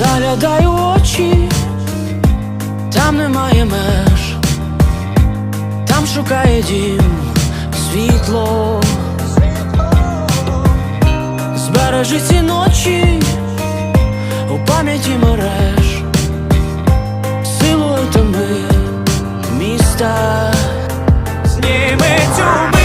Заглядай очі, там немає меж, там шукає дім світло, збережи ці ночі у пам'яті мереж, силою тими міста, зніми